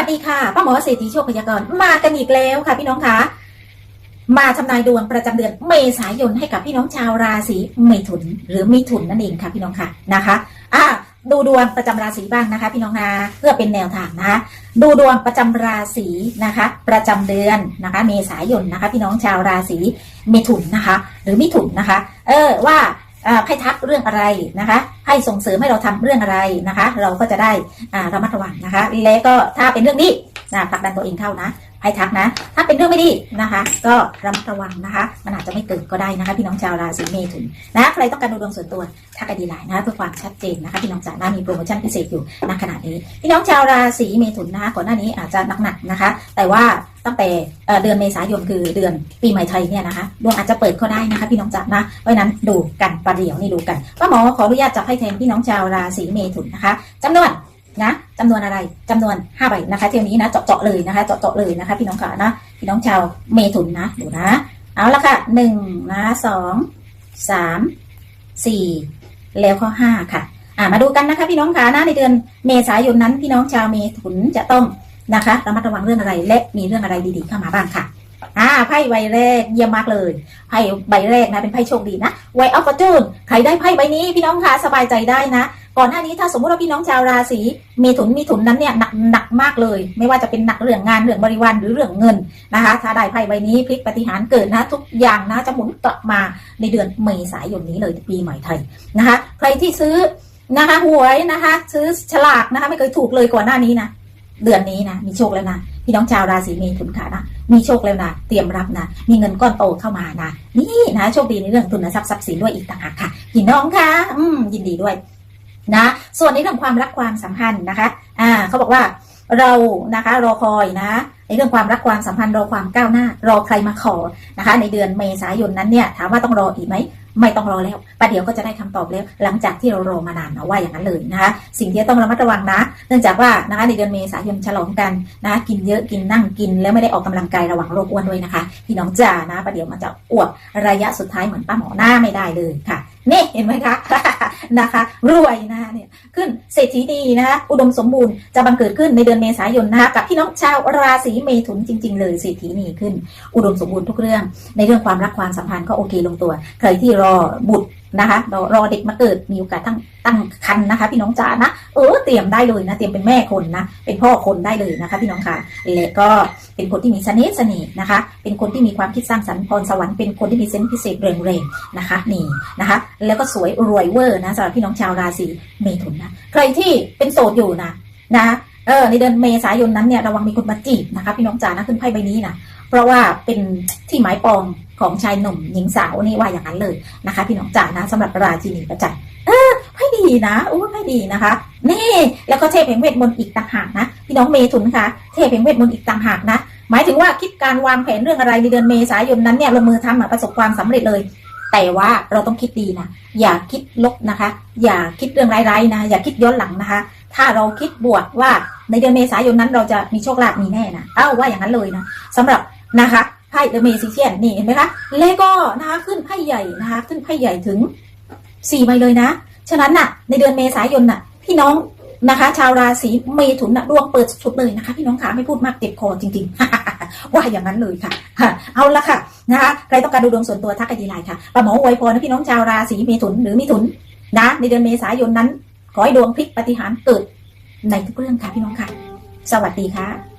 วัสดีค่ะป้าหมอเศรษฐีโชคพยากรณ์มากันอีกแล้วค่ะพี่น้องคะมาทำนายดวงประจำเดือนเมษายนให้กับพี่น้องชาวราศีเมถุน หรือมิถุนนั่นเองค่ะพี่น้องค่ะนะคะอะดูดวงประจำราศีบ้างนะคะ พี่น้องนะเพื่อเป็นแนวทางนะคะดูดวงประจำราศีนะคะ ประจำเดือนนะคะ เมษายนนะคะ พี่น้องชาวราศีเมถุนนะคะ หรือมิถุนนะคะ เออว่า อ่าให้ทักเรื่องอะไรนะคะ ให้ส่งเสริมให้เราทำเรื่องอะไรนะคะ เราก็จะได้ระมัดระวังนะคะ และก็ถ้าเป็นเรื่องดีนะผลักดันตัวเองเข้านะให้ทักนะ ถ้าเป็นเรื่องไม่ดีนะคะ ก็ระมัดระวังนะคะ มันอาจจะไม่เกิดก็ได้นะคะ พี่น้องชาวราศีเมถุนนะใครต้องการดูดวงส่วนตัวทักไอดีไลน์นะเพื่อความชัดเจนนะคะ พี่น้องจ๋ามีโปรโมชั่นพิเศษอยู่ณขณะนี้ พี่น้องชาวราศีเมถุนนะคะก่อนหน้านี้อาจจะหนักๆนะคะ แต่ว่า ตั้งแต่เดือนเมษายนคือเดือนปีใหม่ไทยเนี่ยนะคะดวงอาจจะเปิดก็ได้นะคะ พี่น้องจ๋านะเพราะนั้นดูกันประเดี๋ยวนี่ดูกันป้าหมอขออนุญาตจับให้แทนพี่น้องชาวราศีเมถุนนะคะจำนวนนะจำนวนอะไรจำนวน5ใบนะคะเที่ยวนี้นะเจาะๆเลยนะคะเจาะๆเลยนะคะ พี่น้องขานะพี่น้องชาวเมถุนนะดูนะ เอาละค่ะหนึ่งนะสองสามสี่แล้วก็ห้าค่ะ อ่ามาดูกันนะคะ พี่น้องคะนะในเดือนเมษายนนั้นพี่น้องชาวเมถุนจะต้อง นะคะระมัดระวังเรื่องอะไรและมีเรื่องอะไรดีๆเข้ามาบ้างค่ะอ่าไพ่ใบแรกเยี่ยมมากเลยไพ่ใบแรกนะเป็นไพ่โชคดีนะไวออฟฟอร์จูนใครได้ไพ่ใบนี้พี่น้องคะสบายใจได้นะ ก่อนหน้านี้ถ้าสมมติว่าพี่น้องชาวราศีเมถุนมีถุนนั้นเนี่ยหนักหนักมากเลย ไม่ว่าจะเป็นหนักเรื่องงานเรื่องบริวารหรือเรื่องเงินนะคะ ถ้าได้ไพ่ใบนี้พลิกปฏิหารเกิดนะ ทุกอย่างนะจะหมุนกลับมาในเดือนเมษายนนี้เลยปีใหม่ไทยนะคะ ใครที่ซื้อนะคะหวยนะคะ ซื้อฉลากนะคะไม่เคยถูกเลยก่อนหน้านี้นะ เดือนนี้นะมีโชคแล้วนะพี่น้องชาวราศีเมถุนค่ะนะมีโชคแล้วนะเตรียมรับนะ มีเงินก้อนโตเข้ามานะนี่นะโชคดีในเรื่องทุนทรัพย์ทรัพย์สินด้วยอีกต่างหากค่ะพี่น้องค่ะอืมยินดีด้วยนะส่วนในเรื่องความรักความสัมพันธ์นะคะ อ่าเขาบอกว่าเรานะคะรอคอยนะในเรื่องความรักความสัมพันธ์รอความก้าวหน้า รอใครมาขอนะคะ ในเดือนเมษายนนั้นเนี่ยถามว่าต้องรออีกไหม ไม่ต้องรอแล้วประเดี๋ยวก็จะได้คำตอบแล้ว หลังจากที่เรารอมานานนะว่าอย่างนั้นเลยนะคะ สิ่งที่ต้องระมัดระวังนะ เนื่องจากว่านะคะในเดือนเมษายนฉลองกันนะกินเยอะกินนั่งกิน แล้วไม่ได้ออกกำลังกายระหว่างโรคอ้วนด้วยนะคะพี่น้องจ๋านะประเดี๋ยวมันจะอ้วกระยะสุดท้ายเหมือนป้าหมอหน้าไม่ได้เลยค่ะนี่เห็นไหมคะนะคะ รวยนะ เศรษฐีดีนะคะอุดมสมบูรณ์จะบังเกิดขึ้นในเดือนเมษายนนะคะกับพี่น้องชาวราศีเมถุนจริง ๆ เลยเศรษฐีนีขึ้น อุดมสมบูรณ์ทุกเรื่อง ในเรื่องความรักความสัมพันธ์ก็โอเคลงตัว ใครที่รอบุตร นะคะรอรอเด็กมาเกิดมีโอกาสตั้งตั้งคันนะคะ พี่น้องจ๋านะเออเตรียมได้เลยนะเตรียมเป็นแม่คนนะเป็นพ่อคนได้เลยนะคะ พี่น้องค่ะและก็เป็นคนที่มีเสน่ห์เสน่ห์นะคะ เป็นคนที่มีความคิดสร้างสรรค์พรสวรรค์เป็นคนที่มีเซนส์พิเศษเรงๆนะคะ นี่นะคะ แล้วก็สวยรวยเวอร์นะสำหรับพี่น้องชาวราศีเมถุนนะใครที่เป็นโสดอยู่นะนะเออในเดือนเมษายนนั้นเนี่ยระวังมีคนมาจีบนะคะ พี่น้องจ๋านะขึ้นไพ่ใบนี้นะเพราะว่าเป็นที่หมายปอง ของชายหนุ่มหญิงสาวนี่ว่าอย่างนั้นเลยนะคะ พี่น้องจ๋านะสำหรับราชินีประจันเออไพ่ดีนะโอ้ไพ่ดีนะคะ นี่ แล้วก็เทพแห่งเวทมนต์อีกต่างหากนะ พี่น้องเมถุนคะเทพแห่งเวทมนต์อีกต่างหากนะ หมายถึงว่าคิดการวางแผนเรื่องอะไรในเดือนเมษายนนั้นเนี่ยลงมือทำประสบความสำเร็จเลย แต่ว่าเราต้องคิดดีนะ อย่าคิดลบนะคะ อย่าคิดเรื่องร้ายๆนะ อย่าคิดย้อนหลังนะคะ ถ้าเราคิดบวกว่าในเดือนเมษายนนั้นเราจะมีโชคลาภมีแน่นะ เอ้าว่าอย่างนั้นเลยนะสำหรับนะคะ ไพ่เดอะเมซิเชียนนี่เห็นไหมคะแล้วก็นะคะขึ้นไพ่ใหญ่นะคะขึ้นไพ่ใหญ่ถึงสี่ใบเลยนะ ฉะนั้นน่ะ ในเดือนเมษายนน่ะ พี่น้องนะคะ ชาวราศีเมถุนน่ะดวงเปิดสุดเลยนะคะ พี่น้องขาไม่พูดมากเจ็บคอจริง ๆ ว่าอย่างนั้นเลยค่ะ เอาละค่ะนะคะใครต้องการดูดวงส่วนตัวทักไอดีไลน์ค่ะป้าหมออวยพรนะพี่น้องชาวราศีเมถุนหรือมิถุนนะ ในเดือนเมษายนนั้น ขอให้ดวงพลิกปฏิหารเกิดในทุกเรื่องค่ะพี่น้องค่ะ สวัสดีค่ะ